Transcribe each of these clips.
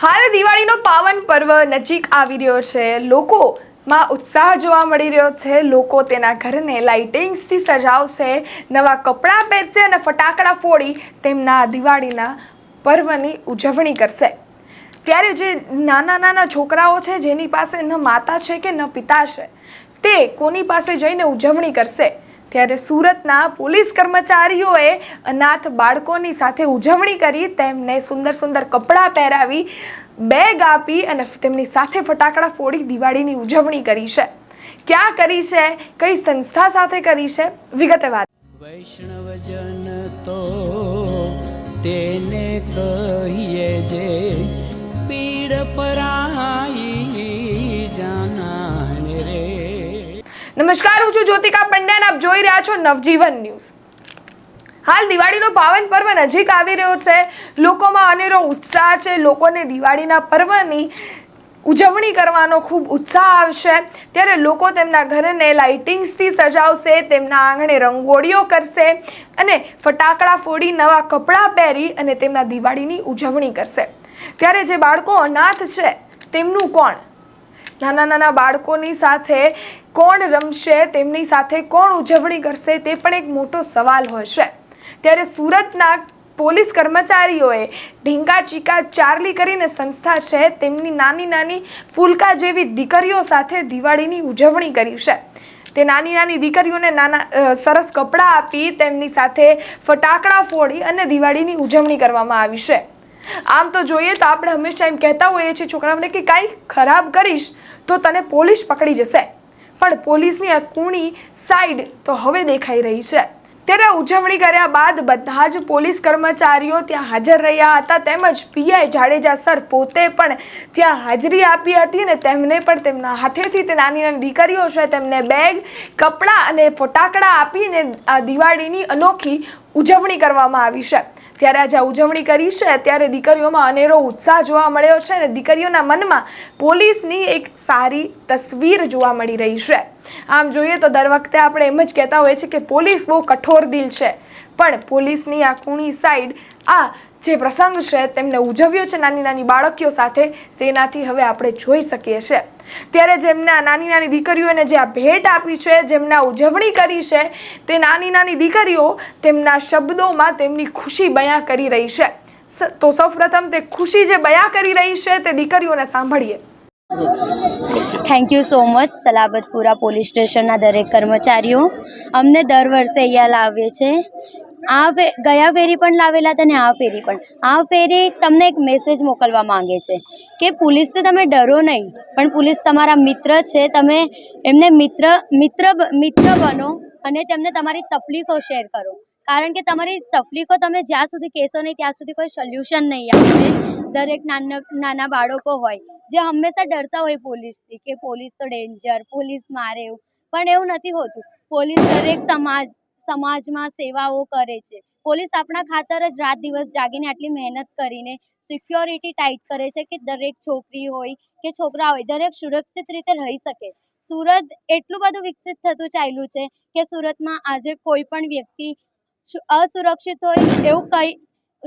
હાલ દિવાળીનો પાવન પર્વ નજીક આવી રહ્યો છે. લોકોમાં ઉત્સાહ જોવા મળી રહ્યો છે. લોકો તેના ઘરને લાઇટિંગ્સથી સજાવશે, નવા કપડાં પહેરશે અને ફટાકડા ફોડી તેમના દિવાળીના પર્વની ઉજવણી કરશે. ત્યારે જે નાના નાના છોકરાઓ છે, જેની પાસે ન માતા છે કે ન પિતા છે, તે કોની પાસે જઈને ઉજવણી કરશે? ત્યારે સુરતના પોલીસ કર્મચારીઓએ અનાથ બાળકોની સાથે ઉજવણી કરી, તેમને સુંદર સુંદર કપડાં પહેરાવી, બેગ આપી અને તેમની સાથે ફટાકડા ફોડી દિવાળીની ઉજવણી કરી છે. ક્યાં કરી છે? કઈ સંસ્થા સાથે કરી છે? વિગતે વાત. વૈષ્ણવજન તો તેને કહીએ જે નમસ્કાર, હું છું જ્યોતિકા પંડ્યા આપ જોઈ રહ્યા છો નવજીવન ન્યૂઝ. હાલ દિવાળીનો પાવન પર્વ નજીક આવી રહ્યો છે. લોકોમાં અનેરો ઉત્સાહ છે. લોકોને દિવાળીના પર્વની ઉજવણી કરવાનો ખૂબ ઉત્સાહ આવશે. ત્યારે લોકો તેમના ઘરને લાઇટિંગ્સથી સજાવશે, તેમના આંગણે રંગોળીઓ કરશે અને ફટાકડા ફોડી નવા કપડાં પહેરી અને તેમના દિવાળીની ઉજવણી કરશે. ત્યારે જે બાળકો અનાથ છે, તેમનું કોણ? નાના નાના બાળકોની સાથે કોણ રમશે, તેમની સાથે કોણ ઉજવણી કરશે, તે પણ એક મોટો સવાલ હોય છે. ત્યારે સુરતના પોલીસ કર્મચારીઓએ ઢીંગા ચીકા ચાર્લી કરીને સંસ્થા છે, તેમની નાની નાની ફૂલકા જેવી દીકરીઓ સાથે દિવાળીની ઉજવણી કરી છે. તે નાની નાની દીકરીઓને નાના સરસ કપડાં આપી તેમની સાથે ફટાકડા ફોડી અને દિવાળીની ઉજવણી કરવામાં આવી છે. આમ તો જોઈએ તો આપણે હંમેશા એમ કહેતા હોઈએ છીએ છોકરાઓને કે કાંઈ ખરાબ કરીશ તો તને પોલીસ પકડી જશે. પણ પોલીસની આ કૂણી સાઈડ તો હવે દેખાઈ રહી છે. ત્યારે ઉજવણી કર્યા બાદ બધા જ પોલીસ કર્મચારીઓ ત્યાં હાજર રહ્યા હતા. તેમજ પીઆઈ જાડેજા સર પોતે પણ ત્યાં હાજરી આપી હતી અને તેમને પણ તેમના હાથેથી તે નાની નાની દીકરીઓ છે તેમને બેગ, કપડાં અને ફટાકડા આપીને આ દિવાળીની અનોખી ઉજવણી કરવામાં આવી છે. ત્યારે આજે ઉજવણી કરી છે. ત્યારે દીકરીઓમાં અનેરો ઉત્સાહ જોવા મળ્યો છે અને દીકરીઓના મનમાં પોલીસની એક સારી તસવીર જોવા મળી રહી છે. આમ જોઈએ તો દર વખતે આપણે એમ જ કહેતા હોઈએ છીએ કે પોલીસ બહુ કઠોર દિલ છે. પણ પોલીસની આ કૂણી સાઈડ આ જે પ્રસંગ છે તેમને ઉજવ્યો છે નાની નાની બાળકીઓ સાથે, તેનાથી હવે આપણે જોઈ શકીએ છીએ. ત્યારે જેમના નાની નાની દીકરીઓને જે આ ભેટ આપી છે, જેમના ઉજવણી કરી છે, તે નાની નાની દીકરીઓ તેમના શબ્દોમાં તેમની ખુશી બયા કરી રહી છે. તો સૌપ્રથમ તે ખુશી જે બયા કરી રહી છે તે દીકરીઓને સાંભળીએ. Thank you so much Salabatpura police સ્ટેશનના દરેક કર્મચારીઓ. અમને દર વર્ષે અહીંયા લાવીએ છે. આ ગયા ફેરી પણ લાવેલા હતા ને આ ફેરી પણ. આ ફેરી તમને એક મેસેજ મોકલવા માંગે છે કે પોલીસથી તમે ડરો નહીં, પણ પોલીસ તમારા મિત્ર છે, તમે એમને મિત્ર મિત્ર મિત્ર બનો અને તેમને તમારી તકલીફો શેર કરો. કારણ કે તમારી તકલીફો તમે જ્યાં સુધી કહેશો નહીં, ત્યાં સુધી કોઈ સોલ્યુશન નહીં આવશે દરેક નાના બાળકો હોય, જે હંમેશા ડરતા હોય પોલીસથી કે પોલીસ તો ડેન્જર, પોલીસ મારે એવું. પણ એવું નથી હોતું. પોલીસ દરેક સમાજ, સમાજમાં સેવાઓ કરે છે. પોલીસ આપણા ખાતર જ રાત દિવસ જાગીને આટલી મહેનત કરીને સિક્યોરિટી ટાઈટ કરે છે કે દરેક છોકરી હોય કે છોકરા હોય, દરેક સુરક્ષિત રીતે રહી શકે. સુરત એટલું બધું વિકસિત થતું ચાલ્યું છે કે સુરતમાં આજે કોઈ પણ વ્યક્તિ અસુરક્ષિત હોય એવું કંઈ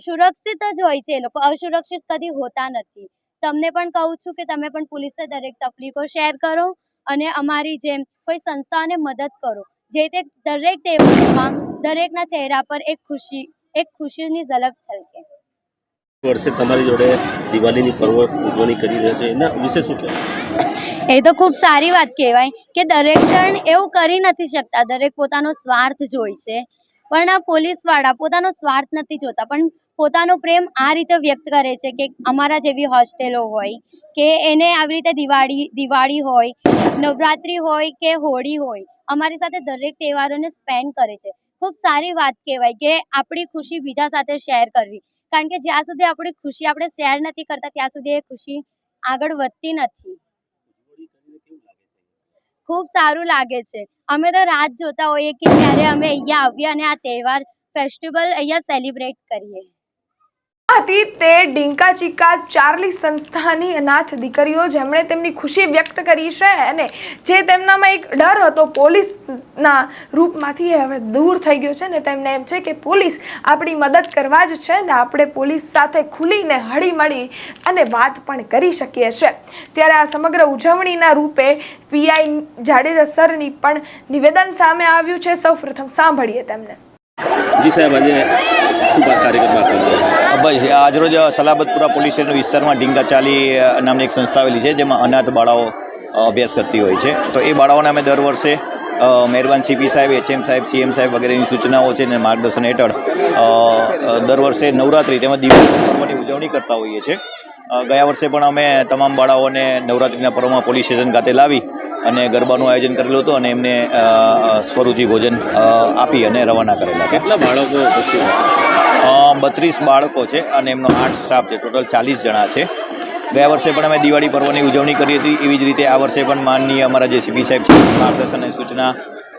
સુરક્ષિત જ હોય છે એ લોકો. અસુરક્ષિત કદી હોતા નથી. તમને પણ કહું છું કે તમે પણ પોલીસને દરેક તકલીફો શેર કરો અને અમારી જેમ કોઈ સંસ્થાને મદદ કરો. જે તે દરેક તહેવારમાં દરેકના ચહેરા પર એક ખુશી એક ખુશીની ઝલક છલકે. વર્ષે તમારી જોડે દિવાળીની પર્વ ઉજવણી કરી રહ્યા છે. એના વિશે શું કહેવાય? એ તો ખૂબ સારી વાત કહેવાય કે દરેક જણ એવું કરી નથી શકતા. દરેક પોતાનો સ્વાર્થ જોઈ છે. પણ આ પોલીસવાળા પોતાનો સ્વાર્થ નથી જોતા, પણ પોતાનો પ્રેમ આ રીતે વ્યક્ત કરે છે કે અમારા જેવી હોસ્ટેલો હોય, કે એને આવી રીતે દિવાળી દિવાળી હોય, નવરાત્રિ હોય કે હોળી હોય, અમારી સાથે દરેક તહેવારોને સ્પેન્ડ કરે છે. ખૂબ સારી વાત કહેવાય કે આપણી ખુશી બીજા સાથે શેર કરવી, કારણ કે જ્યાં સુધી આપણી ખુશી આપણે શેર નથી કરતા, ત્યાં સુધી એ ખુશી આગળ વધતી નથી. ખૂબ સારું લાગે છે. અમે તો રાત જોતા હોઈએ કે ત્યારે અમે અહીંયા આવીએ અને આ તહેવાર ફેસ્ટિવલ અહીંયા સેલિબ્રેટ કરીએ. હતી તે ડિંકા ચીકા ચાર્લી સંસ્થાની અનાથ દીકરીઓ જેમણે તેમની ખુશી વ્યક્ત કરી છે અને જે તેમનામાં એક ડર હતો પોલીસના રૂપમાંથી હવે દૂર થઈ ગયો છે ને તેમને એમ છે કે પોલીસ આપણી મદદ કરવા જ છે ને આપણે પોલીસ સાથે ખુલીને હળી મળી અને વાત પણ કરી શકીએ છીએ. ત્યારે આ સમગ્ર ઉજવણીના રૂપે પીઆઈ જાડેજા સરની પણ નિવેદન સામે આવ્યું છે. સૌપ્રથમ સાંભળીએ તેમને. જી સાહેબ, આજે શું કાર્યક્રમ કર્યો ભાઈ આજરોજ સલાબતપુરા પોલીસ સ્ટેશન વિસ્તારમાં ઢીંગા ચાલી નામની એક સંસ્થા આવેલી છે, જેમાં અનાથ બાળાઓ અભ્યાસ કરતી હોય છે. તો એ બાળાઓને અમે દર વર્ષે મહેરબાન સીપી સાહેબ, એચએમ સાહેબ, સીએમ સાહેબ વગેરેની સૂચનાઓ છે અને માર્ગદર્શન હેઠળ દર વર્ષે નવરાત્રિ તેમજ દિવાળી પર્વની ઉજવણી કરતા હોઈએ છીએ ગયા વર્ષે પણ અમે તમામ બાળાઓને નવરાત્રિના પર્વમાં પોલીસ સ્ટેશન ખાતે લાવી અને ગરબાનું આયોજન કરેલું હતું અને એમને સ્વરૂચિ ભોજન આપી અને રવાના કરેલા કેટલા બાળકો બત્રીસ બાળકો છે અને એમનો આઠ સ્ટાફ છે. ટોટલ ચાલીસ જણા છે. ગયા વર્ષે પણ અમે દિવાળી પર્વની ઉજવણી કરી હતી. એવી જ રીતે આ વર્ષે પણ માનનીય અમારા જે સીપી સાહેબ છે માર્ગદર્શન અને સૂચના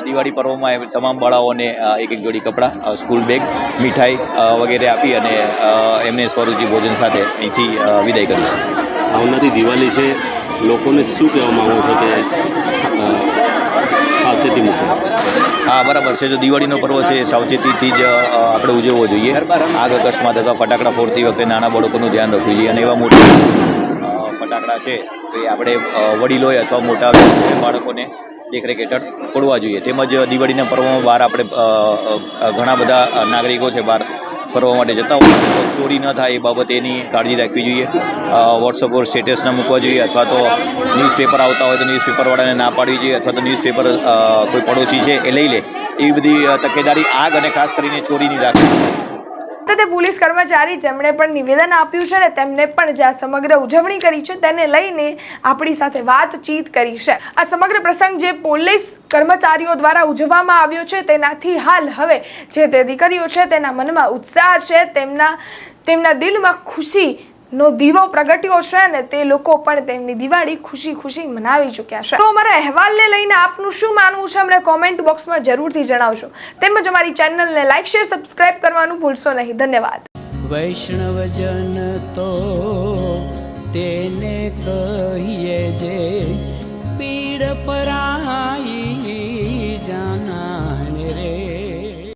દિવાળી પર્વમાં તમામ બાળાઓને એક એક જોડી કપડાં સ્કૂલ બેગ મીઠાઈ વગેરે આપી અને એમને સ્વરૂચિ ભોજન સાથે અહીંથી વિદાય કરીશું આવનારી દિવાળી છે લોકોને શું કહેવા માગો છો કે સાવચેતી મૂકો? હા બરાબર છે. જો દિવાળીનો પર્વ છે સાવચેતીથી જ આપણે ઉજવવો જોઈએ. આગ અકસ્માત અથવા ફટાકડા ફોડતી વખતે નાના બાળકોનું ધ્યાન રાખવું જોઈએ. અને એવા મોટા ફટાકડા છે તો એ આપણે વડીલોએ અથવા મોટા બાળકોને દેખરેખ હેઠળ ફોડવા જોઈએ. તેમજ દિવાળીના પર્વમાં બહાર આપણે ઘણા બધા નાગરિકો છે બહાર ફરવા માટે જતા હોય. ચોરી ન થાય એ બાબતે એની કાળજી રાખવી જોઈએ. વોટ્સઅપ પર સ્ટેટસ ન મૂકવા જોઈએ અથવા તો ન્યૂઝપેપર આવતા હોય તો ન્યૂઝપેપરવાળાને ના પાડવી જોઈએ અથવા તો ન્યૂઝપેપર કોઈ પડોશી છે એ લઈ લે. એવી બધી તકેદારી આગ અને ખાસ કરીને ચોરીની રાખવી તો તે પોલીસ કર્મચારી જેમણે પણ નિવેદન આપ્યું છે ને તેમને પણ જે આ સમગ્ર ઉજવણી કરી છે તેને લઈને આપણી સાથે વાતચીત કરી છે. આ સમગ્ર પ્રસંગ જે પોલીસ કર્મચારીઓ દ્વારા ઉજવવામાં આવ્યો છે તેનાથી હાલ હવે જે તે દીકરીઓ છે તેના મનમાં ઉત્સાહ છે, તેમના તેમના દિલમાં ખુશી નો દીવો પ્રગટ્યો છે ને તે લોકો પણ તેમની દિવાળી ખુશી ખુશી મનાવી ચૂક્યા છે. તો અમારા અહેવાલને લઈને આપનું શું માનવું છે અમને કોમેન્ટ બોક્સમાં જરૂરથી જણાવશો તેમજ અમારી ચેનલને લાઈક શેર સબસ્ક્રાઇબ કરવાનું ભૂલશો નહીં. ધન્યવાદ. વૈષ્ણવજન તો તેને કહીએ જે પીડ પરા